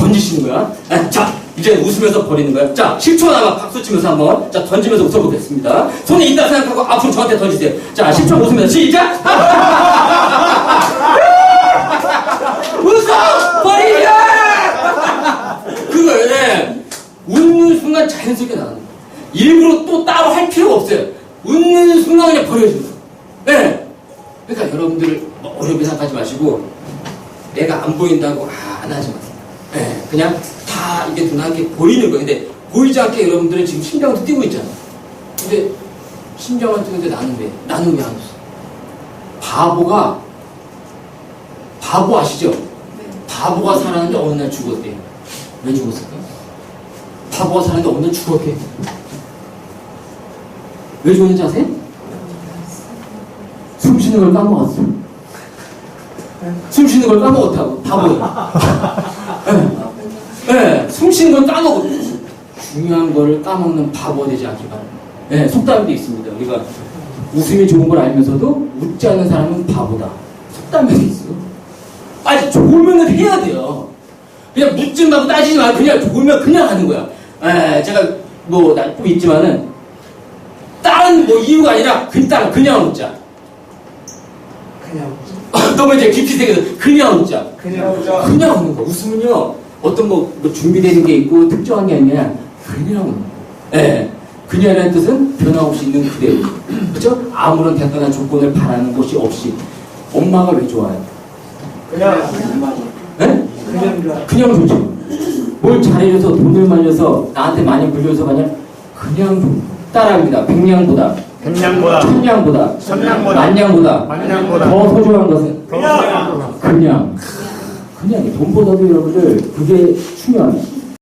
던지시는 거야. 아, 자, 이제 웃으면서 버리는 거야. 자, 10초 남아 박수 치면서 한번 자 던지면서 웃어보겠습니다. 손에 있다 생각하고 앞으로 저한테 던지세요. 자, 10초 웃으면서 시작. 웃어 버리자. 그거예요. 네. 웃는 순간 자연스럽게 나가는 거예요. 일부러 또 따로 할 필요가 없어요. 웃는 순간 그냥 버려주는 거예요. 네. 그러니까 여러분들 뭐 어렵게 생각하지 마시고 내가 안 보인다고 아, 안 하지 마세요. 네. 그냥 다 이게 눈앞에 보이는 거예요. 근데 보이지 않게 여러분들은 지금 심장도 뛰고 있잖아. 근데 심장은 뛰는데 나는 왜? 나는 왜 안 웃어? 바보가 바보 아시죠? 바보가 살았는데 어느 날 죽었대요. 왜 죽었을까? 바보가 살았는데 어느 날 죽었대. 왜 죽었는지 아세요? 숨 쉬는 걸 까먹었어. 숨 쉬는 걸 까먹었다고. 바보야. 예, 네, 숨 쉬는 걸 까먹어. 중요한 거를 까먹는 바보 되지 않기 바랍니다. 네, 속담도 있습니다. 우리가 웃음이 좋은 걸 알면서도 웃지 않는 사람은 바보다. 속담이 있어요. 아니, 좋으면 해야 돼요. 그냥 묻지 말고 따지지 말고 그냥 좋으면 그냥 하는 거야. 에, 제가 뭐, 나좀 있지만은, 다른 뭐 이유가 아니라 그냥, 그냥 웃자. 그냥 너무 이제 깊이 새겨서 그냥 웃자. 그냥 웃자. 그냥 웃는 거. 웃으면요, 어떤 뭐, 뭐 준비되는 게 있고 특정한 게 웃는 거. 예. 그냥이라는 뜻은 변함없이 있는 그대로. 그죠? 아무런 대가나 조건을 바라는 것이 없이. 엄마가 왜 좋아요? 그냥 예? 그냥 좋아. 그냥 좋죠. 뭘 잘해줘서 돈을 말려서 나한테 많이 물려서가 아니라 그냥 좋 따라합니다. 백냥보다, 백냥보다 천냥보다, 천냥보다 만냥보다 만냥보다 더 소중한 것은 그냥 그냥. 그냥. 돈보다도 여러분들 그게 중요합니다.